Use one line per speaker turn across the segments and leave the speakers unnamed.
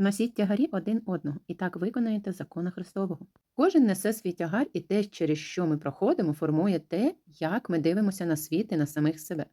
Носіть тягарі один одного, і так виконаєте закона Христового. Кожен несе свій тягар, і те, через що ми проходимо, формує те, як ми дивимося на світ і на самих себе.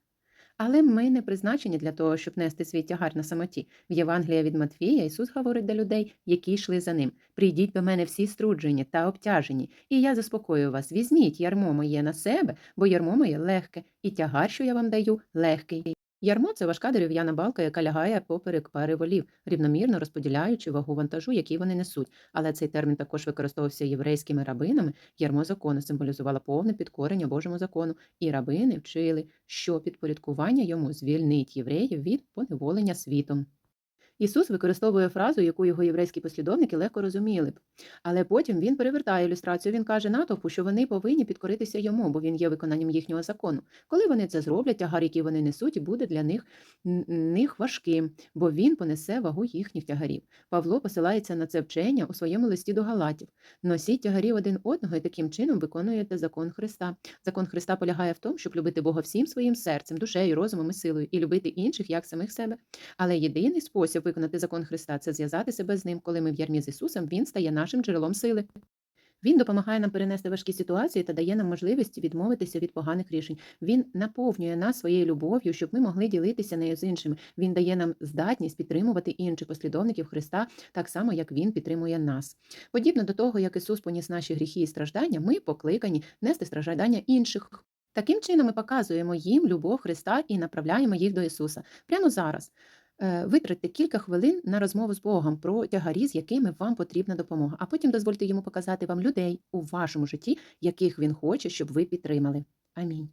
Але ми не призначені для того, щоб нести свій тягар на самоті. В Євангелії від Матвія Ісус говорить до людей, які йшли за ним: Прийдіть до мене всі струджені та обтяжені, і я заспокою вас. Візьміть ярмо моє на себе, бо ярмо моє легке, і тягар, що я вам даю, легкий. Ярмо це важка дерев'яна балка, яка лягає поперек пари волів, рівномірно розподіляючи вагу вантажу, який вони несуть. Але цей термін також використовувався єврейськими рабинами. Ярмо закону символізувало повне підкорення Божому закону, і рабини вчили, що підпорядкування йому звільнить євреїв від поневолення світом. Ісус використовує фразу, яку його єврейські послідовники легко розуміли б. Але потім він перевертає ілюстрацію. Він каже натовпу, що вони повинні підкоритися йому, бо він є виконанням їхнього закону. Коли вони це зроблять, тягар, який вони несуть, буде для них, них важким, бо він понесе вагу їхніх тягарів. Павло посилається на це вчення у своєму листі до Галатів. Носіть тягарів один одного і таким чином виконуєте закон Христа. Закон Христа полягає в тому, щоб любити Бога всім своїм серцем, душею, розумом і силою, і любити інших як самих себе. Але єдиний спосіб виконати закон Христа це зв'язати себе з ним, коли ми в ярмі з Ісусом, Він стає нашим джерелом сили. Він допомагає нам перенести важкі ситуації та дає нам можливість відмовитися від поганих рішень. Він наповнює нас своєю любов'ю, щоб ми могли ділитися нею з іншими. Він дає нам здатність підтримувати інших послідовників Христа, так само як Він підтримує нас. Подібно до того, як Ісус поніс наші гріхи і страждання, ми покликані нести страждання інших. Таким чином ми показуємо їм любов Христа і направляємо їх до Ісуса. Прямо зараз. Е, Витратьте кілька хвилин на розмову з Богом про тягарі, з якими вам потрібна допомога, а потім дозвольте йому показати вам людей у вашому житті, яких він хоче, щоб ви підтримали. Амінь.